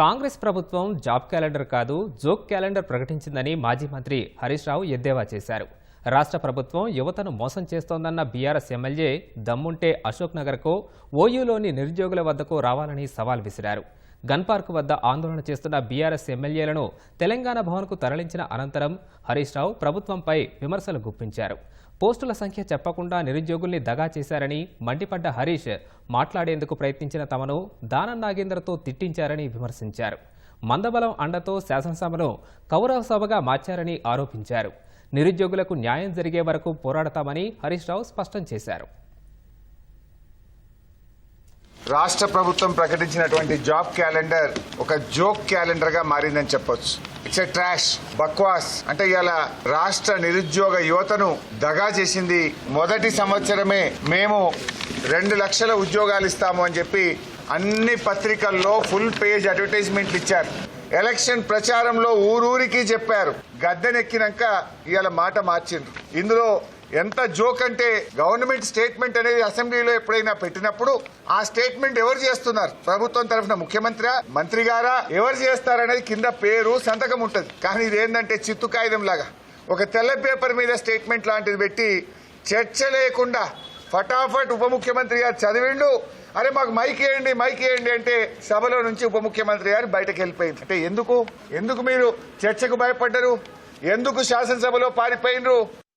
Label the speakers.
Speaker 1: కాంగ్రెస్ ప్రభుత్వం job calendar కాదు joke calendar ప్రకటించిందని మాజీ మంత్రి హరీష్ రావు ఎద్దేవా చేశారు. రాష్ట్ర ప్రభుత్వం యువతను మోసం చేస్తోందన్న బీఆర్ఎస్ ఎమ్మెల్యే దమ్ముంటే అశోక్ నగర్కో ఓయూలోని నిరుద్యోగుల వద్దకు రావాలని సవాల్ విసిరారు. గన్ పార్క్ వద్ద ఆందోళన చేస్తున్న బీఆర్ఎస్ ఎమ్మెల్యేలను తెలంగాణ భవన్కు తరలించిన అనంతరం హరీష్ రావు ప్రభుత్వంపై విమర్శలు గుప్పించారు. పోస్టుల సంఖ్య చెప్పకుండా నిరుద్యోగుల్ని దగా చేశారని మండిపడ్డ హరీష్ మాట్లాడేందుకు ప్రయత్నించిన తమను దానం నాగేంద్రతో తిట్టించారని విమర్శించారు. మందబలం అండతో శాసనసభను కౌరవ సభగా మార్చారని ఆరోపించారు. నిరుద్యోగులకు న్యాయం జరిగే వరకు పోరాడతామని హరీష్ రావు స్పష్టం చేశారు.
Speaker 2: రాష్ట్ర ప్రభుత్వం ప్రకటించినటువంటి జాబ్ క్యాలెండర్ ఒక జోక్ క్యాలెండర్గా మారిందని చెప్పొచ్చు. ఇట్స్ ఎ ట్రాష్ బక్వాస్. అంటే ఇవాళ రాష్ట్ర నిరుద్యోగ యువతను దగా చేసింది మొదటి సంవత్సరమే మేము రెండు లక్షల ఉద్యోగాలు ఇస్తాము అని చెప్పి అన్ని పత్రికల్లో ఫుల్ పేజ్ అడ్వర్టైజ్మెంట్లు ఇచ్చారు. ఎలక్షన్ ప్రచారంలో ఊరూరికి చెప్పారు. గద్దెనెక్కినాక ఇవాళ మాట మార్చిండ్రు. ఇందులో ఎంత జోక్ అంటే గవర్నమెంట్ స్టేట్మెంట్ అనేది అసెంబ్లీలో ఎప్పుడైనా పెట్టినప్పుడు ఆ స్టేట్మెంట్ ఎవరు చేస్తున్నారు? ప్రభుత్వం తరఫున ముఖ్యమంత్రి మంత్రి గారా? ఎవరు చేస్తారనేది కింద పేరు సంతకం ఉంటుంది. కానీ ఇది ఏంటంటే చిత్తు కాగితం లాగా. ఒక తెల్ల పేపర్ మీద స్టేట్మెంట్ లాంటిది పెట్టి చర్చ లేకుండా ఫటాఫట్ ఉప ముఖ్యమంత్రి గారు చదివిండు. అరే మాకు మైక్ వేయండి మైక్ వేయండి అంటే సభలో నుంచి ఉప ముఖ్యమంత్రి గారు బయటకు వెళ్ళిపోయింది. అంటే ఎందుకు? ఎందుకు మీరు చర్చకు భయపడ్డరు? ఎందుకు శాసనసభలో పారిపోయినరు